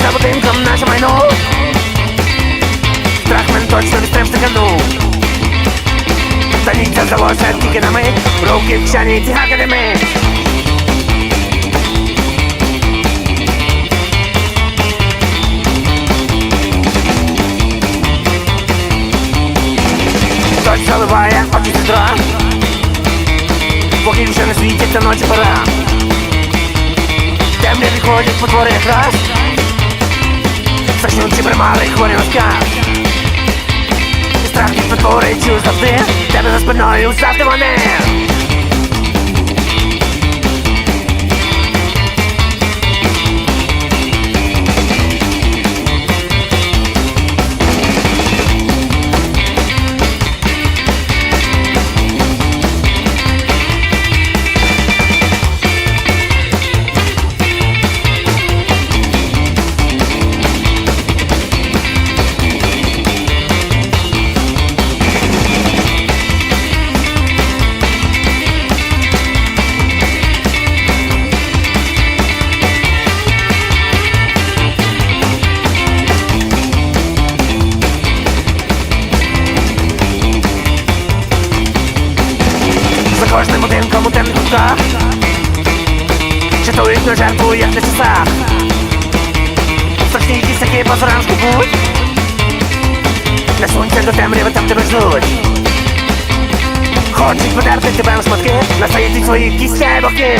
за будинком наше майно Страх мен точно відстрим стиканув Та ніч здалося тільки на мить Руки в кишені, цигарка не мить Хтось заливає очі сідра Поки вже не світить, та ночі пора. Темряві ходять потвори якраз. Страшнючі примари, хворі на сказ страх від потвори чую завжди Тебе за спиною завжди вони кожним будинком у темних кутках. Чатують на жертву, як на часах Страшні дісяки по зранку будь. Несуться до темряви, там тебе ждуть. Хочуть подерти тебе на шматки Настоїть свої своїх і боки